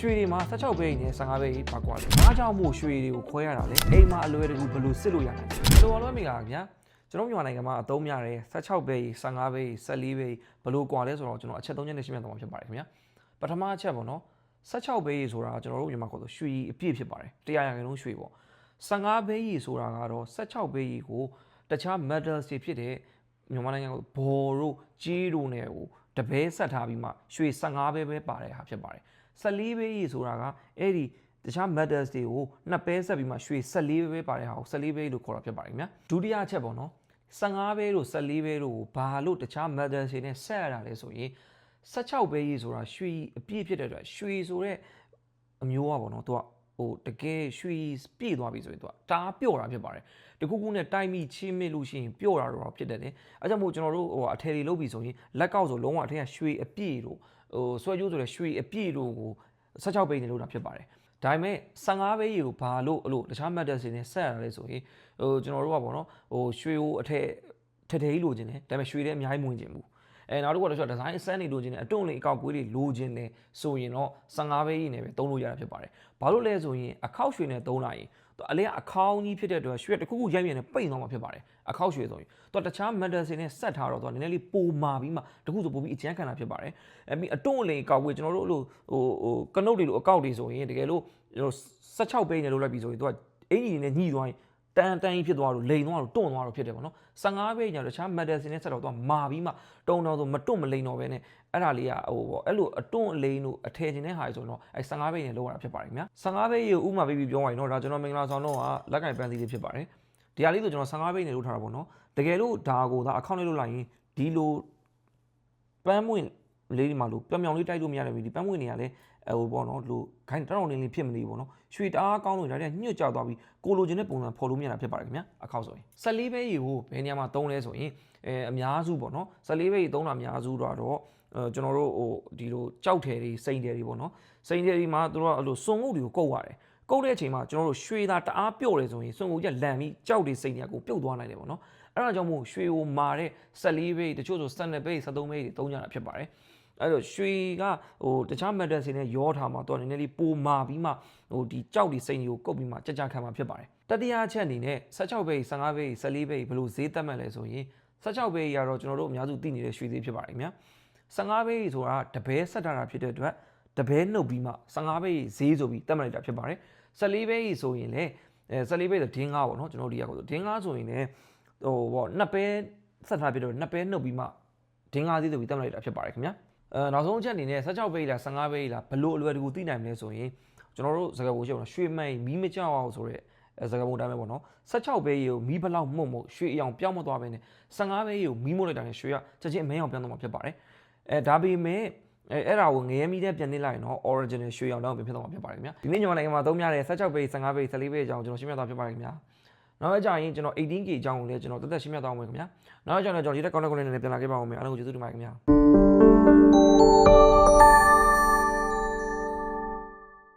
ရွှေတွေမှာ16ပဲနဲ့15ပဲပါကွာတယ်အားကြောင့်မို့ရွှေတွေကိုခွဲရတာလေအိမ်မှာအလွယ်တကူဘယ်လိုစစ်လို့ရနိုင်လဲဘယ်လိုအောင်လို့မင်္ဂလာပါခင်ဗျာကျွန်တော်မြန်မာနိုင်ငံမှာအသုံးများတယ်16ပဲ15ပဲ14ပဲဘယ်လိုကွာလဲဆိုတော့ကျွန်တော်အချက်၃ချက်နဲ့ရှင်းပြသွားမှာဖြစ်ပါတယ်ခင်ဗျာပထမအချက်ပေါ့နော်16ပဲဆိုတာကျွန်တော်တို့မြန်မာခေါ်ဆိုရွှေအပြည့်ဖြစ်ပါတယ်တရားရခိုင်လုံးရွှေပေါ့15ပဲဆိုတာကတော့16ပဲကိုတခြား metals တွေဖြစ်တဲ့မြန်မာနိုင်ငံကဘော်တို့ကြီးတို့နဲ့ဟိုတပဲဆက်ထားပြီးမှရွှေ15ပဲပဲပါတဲ့ဟာဖြစ်ပါတယ် 14ပဲကြီးဆိုတာကအဲ့ဒီတခြား metals တွေကိုနှစ်ပဲဆက်ပြီးမှရွှေ14ပဲပဲပါတဲ့ဟာကို14ပဲလို့ခေါ်တာဖြစ်ပါတယ်ခင်ဗျာဒုတိယအချက်ပေါ့နော်15ပဲလို့14ပဲလို့ဘာလို့တခြား metals တွေနဲ့ဆက်ရတာလဲဆိုရင်16ပဲကြီးဆိုတာရွှေအပြည့်ဖြစ်တဲ့အတွက်ရွှေဆိုတဲ့အမျိုးอ่ะပေါ့နော်သူကဟိုတကယ်ရွှေပြည့်သွားပြီဆိုရင်သူကတားပြော့တာဖြစ်ပါတယ်တခုခုနဲ့တိုက်မိချင်းမိလို့ရှိရင်ပြော့တာတော့ဖြစ်တယ်လေအဲကြောင့်မို့ကျွန်တော်တို့ဟိုအထယ်တွေလုပ်ပြီဆိုရင်လက်ကောက်ဆိုလုံးဝအထက်ကရွှေအပြည့်တို့ ဟိုဆွဲကြိုးဆိုတဲ့ရွှေအပြည့်တို့ကို16ပိတ်နေလို့တာဖြစ်ပါတယ်ဒါပေမဲ့15ပဲရေကိုဘာလို့အဲ့လိုတခြား matter တွေနဲ့ဆက်ရတာလဲဆိုရင်ဟိုကျွန်တော်တို့ကပေါ့နော်ဟိုရွှေကိုအထက်ထက်ထဲကြီးလိုချင်တယ်ဒါပေမဲ့ရွှေလည်းအများကြီးမဝင်ချင်ဘူးအဲနောက်တစ်ခုကတချို့ဒီဇိုင်းအစမ်းနေလိုချင်တယ်အတွန့်လေးအကောက်ကွေးတွေလိုချင်တယ်ဆိုရင်တော့15ပဲကြီးနဲ့ပဲသုံးလို့ရတာဖြစ်ပါတယ်ဘာလို့လဲဆိုရင်အခောက်ရွှေနဲ့သုံးလိုက်ရင် သူအလဲအခေါင်းကြီးဖြစ်တဲ့အတွက်ရွှေတစ်ခုခုရိုက်မြန်နဲ့ပိတ်သွားမှာဖြစ်ပါတယ်အခောက်ရွှေဆိုရင်သူတခြား metal တွေနဲ့ဆက်ထားတော့သူနည်းနည်းလေးပိုမာပြီးမှတခုဆိုပိုပြီးအကျန်းခံတာဖြစ်ပါတယ်အဲပြီးအတွန့်လေးအကောက်ကွေးကျွန်တော်တို့အဲ့လိုဟိုဟိုကနုတ်တွေလိုအကောက်တွေဆိုရင်တကယ်လို့16ပဲနဲ့လို့လိုက်ပြီဆိုရင်သူကအင်ဂျင်နဲ့ညှိသွားရင် တန်တန်ကြီးဖြစ်သွားလို့လိန်သွားလို့တွန့်သွားလို့ဖြစ်တယ်ပေါ့နော်15ပဲညတခြား metal တွေနဲ့ဆက်တော့သူကမာပြီးမှတုံတော့ဆိုမတွန့်မလိန်တော့ပဲနဲ့အဲ့ဒါလေးကဟိုပေါ့အဲ့လိုအတွန့်အလိန်တို့အထည်ခြင်းတဲ့ဟာဆိုရင်တော့အဲ15ပဲနဲ့လောက်ရတာဖြစ်ပါတယ်ခင်ဗျာ15ပဲရေဥမာပေးပြီးပြောရရင်တော့ဒါကျွန်တော်မင်္ဂလာဆောင်တော့ကလက်ကင်ပန်းစီလေးဖြစ်ပါတယ်ဒီဟာလေးဆိုကျွန်တော်15ပဲနဲ့လောက်ထားတာပေါ့နော်တကယ်လို့ဒါကိုဒါအကောင့်လေးလောက်လိုက်ရင်ဒီလိုပန်းမွင့် လေးဒီမှာလို့ပြောင်ပြောင်လေးတိုက်လို့မရတယ်ပြီဒီပန်းမွင့်တွေကလည်းဟိုပေါ့နော်လို့ခိုင်းတောင်းတင်းလေးဖြစ်မနေဘူးပေါ့နော်ရွှေတအားကောင်းလို့ဒါတွေကညှွတ်ကြောက်သွားပြီးကိုလိုချင်တဲ့ပုံစံဖော်လို့မရတာဖြစ်ပါတယ်ခင်ဗျာအခောက်ဆိုရင်14ပဲရေကိုဘယ်နေရာမှာသုံးလဲဆိုရင်အဲအများစုပေါ့နော်14ပဲရေသုံးတာအများစုတော့အဲကျွန်တော်တို့ဟိုဒီလိုကြောက်တယ်တွေစိန်တယ်တွေပေါ့နော်စိန်တယ်တွေမှာတို့ကအဲ့လိုစုံငုတ်တွေကိုကုတ်ရတယ်ကုတ်တဲ့အချိန်မှာကျွန်တော်တို့ရွှေသားတအားပြုတ်တယ်ဆိုရင်စုံငုတ်ကြီးလန်ပြီးကြောက်တွေစိန်တွေကကိုပြုတ်သွားနိုင်တယ်ပေါ့နော်အဲ့ဒါကြောင့်မို့ရွှေကိုမာတဲ့14ပဲတချို့ဆို12ပဲ73ပဲတွေသုံးကြတာဖြစ်ပါတယ် အဲ့တော့ရွှေကဟိုတခြား metal တွေနဲ့ရောထားမှာတော့နည်းနည်းလေးပိုမာပြီးမှဟိုဒီကြောက်ဒီစိန်တွေကိုကုတ်ပြီးမှကြကြခံမှာဖြစ်ပါတယ်တတိယအချက်အနေနဲ့16ပဲ15ပဲ14ပဲဘယ်လိုဈေးတက်မှတ်လဲဆိုရင်16ပဲရတော့ကျွန်တော်တို့အများစုသိနေတဲ့ရွှေဈေးဖြစ်ပါတယ်ခင်ဗျာ15ပဲဆိုတာတပဲဆက်ထားတာဖြစ်တဲ့အတွက်တပဲနှုတ်ပြီးမှ15ပဲဈေးဆိုပြီးတက်မှတ်လိုက်တာဖြစ်ပါတယ်14ပဲဆိုရင်လည်းအဲ14ပဲဆိုဒင်းကားပေါ့နော်ကျွန်တော်တို့ဒီကဆိုဒင်းကားဆိုရင်လည်းဟိုပေါ့နှစ်ပဲဆက်ထားဖြစ်တော့နှစ်ပဲနှုတ်ပြီးမှဒင်းကားဈေးဆိုပြီးတက်မှတ်လိုက်တာဖြစ်ပါတယ်ခင်ဗျာ အဲနောက်ဆုံးအချက်အနေနဲ့16ပဲလား15ပဲလားဘလို့အလွယ်တကူသိနိုင်မလဲဆိုရင်ကျွန်တော်တို့စကားပုံရှိအောင်ရွှေမိုင်မီးမကြောက်အောင်ဆိုရဲစကားပုံတိုင်းပဲပေါ့နော်16ပဲရေကိုမီးဘလောက်မှုတ်မှုတ်ရွှေအယောင်ပြောင်းမသွားပဲနဲ့15ပဲရေကိုမီးမှုတ်လိုက်တာနဲ့ရွှေကချက်ချင်းအမဲအောင်ပြောင်းသွားမှာဖြစ်ပါတယ်အဲဒါပေမဲ့အဲအဲ့ဒါကိုငရဲမီးတဲ့ပြန်နေလိုက်ရင်တော့ original ရွှေရောင်တောင်းပြန်ဖြစ်သွားမှာဖြစ်ပါတယ်ခင်ဗျာဒီနေ့ညီမနိုင်ငံမှာသုံးများတဲ့16ပဲ15ပဲ14ပဲအကြောင်းကျွန်တော်ရှင်းပြသွားဖြစ်ပါတယ်ခင်ဗျာနောက်အကြရင်ကျွန်တော် 18K အကြောင်းကိုလည်းကျွန်တော်တက်တက်ရှင်းပြသွားအောင်မယ်ခင်ဗျာနောက်အကြရင်ကျွန်တော်ဒီတက်ကောင်းတဲ့ကောင်းတဲ့နဲ့ပြန်လာခဲ့ပါဦးမယ်အားလုံးကိုကျေးဇူးတင်ပါတယ်ခင်ဗျာ Música